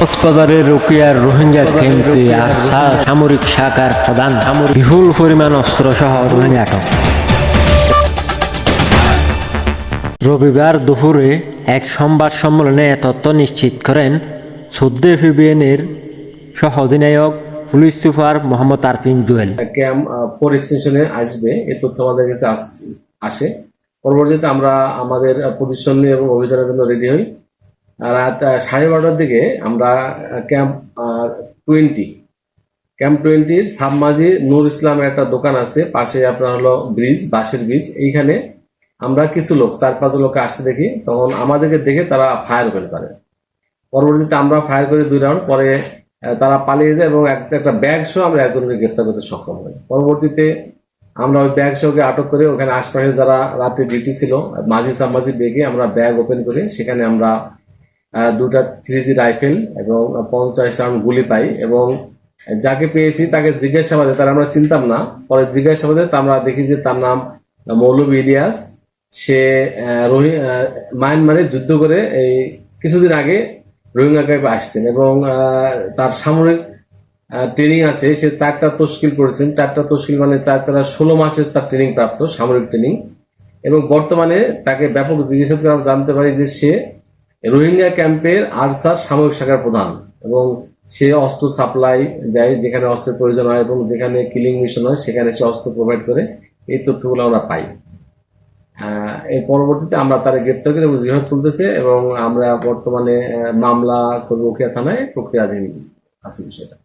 কক্সবাজারের রোকিয়ার রোহিঙ্গা ক্যাম্পে সামরিক শাখার প্রধান। বিপুল পরিমাণ অস্ত্র সহ রোহিঙ্গা আটক রবিবার দুপুরে এক সংবাদ সম্মেলনে তথ্য নিশ্চিত করেন সৌদি এফবিএনের সহ অধিনায়ক police super Mohammad Arfin Jewel. Camp four এক্সটেনশনে আসবে, এ তথ্য আমাদের কাছে আস- পরবর্তীতে আমরা আমাদের পজিশন এবং অভিযানের জন্য রেডি হই। রাত সাড়ে বারোটার দিকে আমরা ক্যাম্প টোয়েন্টি ক্যাম্প টোয়েন্টির সাবমাঝি নূর ইসলামের একটা দোকান আছে, পাশে আপনার হলো ব্রিজ বাঁশের ব্রিজ এইখানে আমরা কিছু লোক, চার পাঁচ লোক আসতে দেখি, তখন আমাদেরকে দেখে তারা ফায়ার ওপেন করে পরবর্তীতে আমরা ফায়ার করে দুই রাউন্ড পরে তারা পালিয়ে যায় এবং একটা একটা ব্যাগ সহ আমরা একজনকে গ্রেপ্তার করতে সক্ষম হই। পরবর্তীতে আমরা ওই ব্যাগ সহকে আটক করে ওখানে আশপাশে যারা রাত্রে ডিউটি ছিল, মাঝি সামাজি বেগে আমরা ব্যাগ ওপেন করে সেখানে আমরা দুটা থ্রি জি রাইফেল এবং পঞ্চাশ রাউন্ড গুলি পাই এবং যাকে পেয়েছি তাকে জিজ্ঞাসাবাদে তার আমরা চিনতাম না। পরে জিজ্ঞাসাবাদে আমরা দেখি যে তার নাম মৌলভী ইলিয়াস। সে রোহি মায়ানমারে যুদ্ধ করে এই কিছুদিন আগে রোহিঙ্গা ক্যাম্পে আসছেন এবং তার সামরিক ট্রেনিং আছে। সে চারটা তস্কিল করেছেন। চারটা তস্কিল মানে চার চারা ষোলো মাসের তার ট্রেনিং প্রাপ্ত, সামরিক ট্রেনিং এবং বর্তমানে তাকে ব্যাপক জিজ্ঞাসা করে আমরা জানতে পারি যে সে রোহিঙ্গা ক্যাম্পের আরসার সামরিক শাখার প্রধান এবং সে অস্ত্র সাপ্লাই দেয় যেখানে অস্ত্রের প্রয়োজন হয় এবং যেখানে কিলিং মিশন হয়, সেখানে সে অস্ত্র প্রোভাইড করে। এই তথ্যগুলো আমরা পাই। এর পরবর্তীতে আমরা তারা গ্রেপ্তার করে এবং জিহাদ চলতেছে এবং আমরা বর্তমানে মামলা করব থানায় প্রক্রিয়াধীন আছে বিষয়টা।